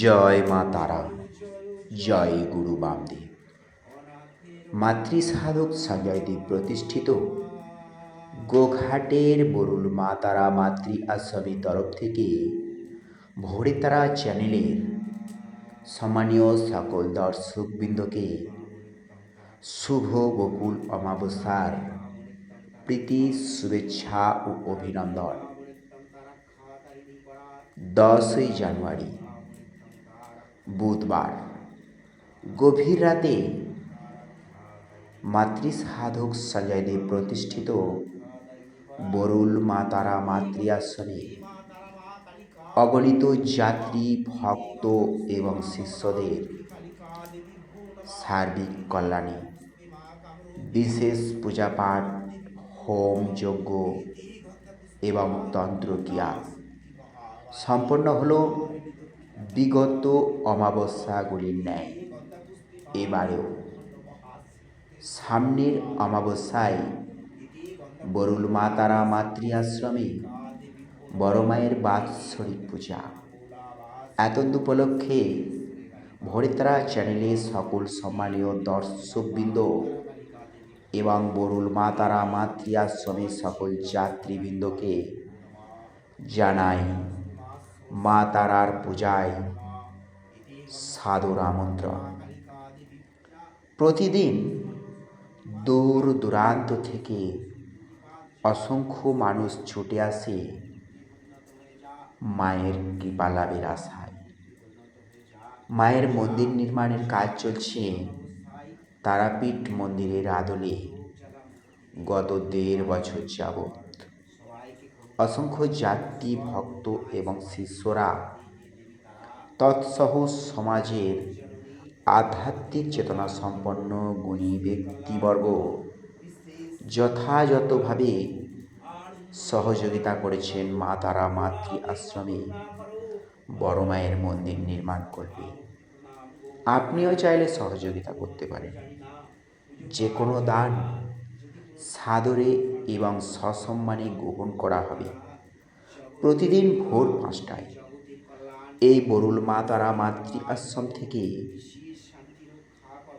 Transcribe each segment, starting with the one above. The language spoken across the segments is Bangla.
জয় মা তারা জয় গুরু বামদেব। মাতৃ সাধক সঞ্জয় দেব প্রতিষ্ঠিত গোঘাটের বরুল মা তারা মাতৃ আশ্রমের তরফ থেকে ভোরে তারা চ্যানেলের সম্মানীয় সকল দর্শকবৃন্দকে শুভ বকুল অমাবস্যার প্রীতি, শুভেচ্ছা ও অভিনন্দন। দশই জানুয়ারি, বুধবার। গভীর রাতে মাতৃ সাধক সঞ্জয় দেব প্রতিষ্ঠিত বরুল মা তারা মাতৃ আশ্রমে অগণিত যাত্রী, ভক্ত এবং শিষ্যদের সার্বিক কল্যাণে বিশেষ পূজাপাঠ, হোম যজ্ঞ এবং তন্ত্রক্রিয়া সম্পন্ন হল বিগত অমাবস্যাগুলির ন্যায়। এবারেও সামনের অমাবস্যায় বরুল মা তারা মাতৃ আশ্রমে বড় মায়ের বাৎসরিক পূজা। এতদ উপলক্ষে ভরিতারা চ্যানেলে সকল সম্মানীয় দর্শকবৃন্দ এবং বরুল মা তারা মাতৃ আশ্রমের সকল যাত্রীবৃন্দকে জানাই মা তারার পূজায় সাদর আমন্ত্রণ। প্রতিদিন দূর দূরান্ত থেকে অসংখ্য মানুষ ছুটে আসে মায়ের কৃপা লাভের আশায়। মায়ের মন্দির নির্মাণের কাজ চলছে তারাপীঠ মন্দিরের আদলে গত দেড় বছর যাবৎ। অসংখ্য জাতি, ভক্ত এবং শিষ্যরা তৎসহ সমাজের আধ্যাত্মিক চেতনা সম্পন্ন গুণী ব্যক্তিবর্গ যথাযথভাবে সহযোগিতা করেছেন মা তারা মাতৃ আশ্রমে বড় মায়ের মন্দির নির্মাণ করবে। আপনিও চাইলে সহযোগিতা করতে পারেন। যে কোনো দান সাদরে এবং সসম্মানে গ্রহণ করা হবে। প্রতিদিন ভোর পাঁচটায় এই বরুল মা তারা মাতৃ আশ্রম থেকে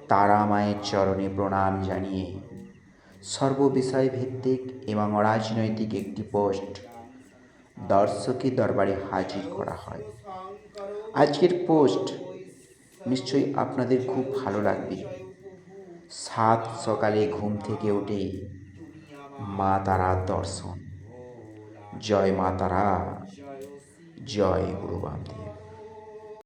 তারা মায়ের চরণে প্রণাম জানিয়ে সর্ববিষয় ভিত্তিক এবং রাজনৈতিক একটি পোস্ট দর্শকের দরবারে হাজির করা হয়। আজকের পোস্ট নিশ্চয়ই আপনাদের খুব ভালো লাগবে। সাত সকালে ঘুম থেকে উঠে মা তারার দর্শন। জয় মা তারা, জয় গুরু বামদেব।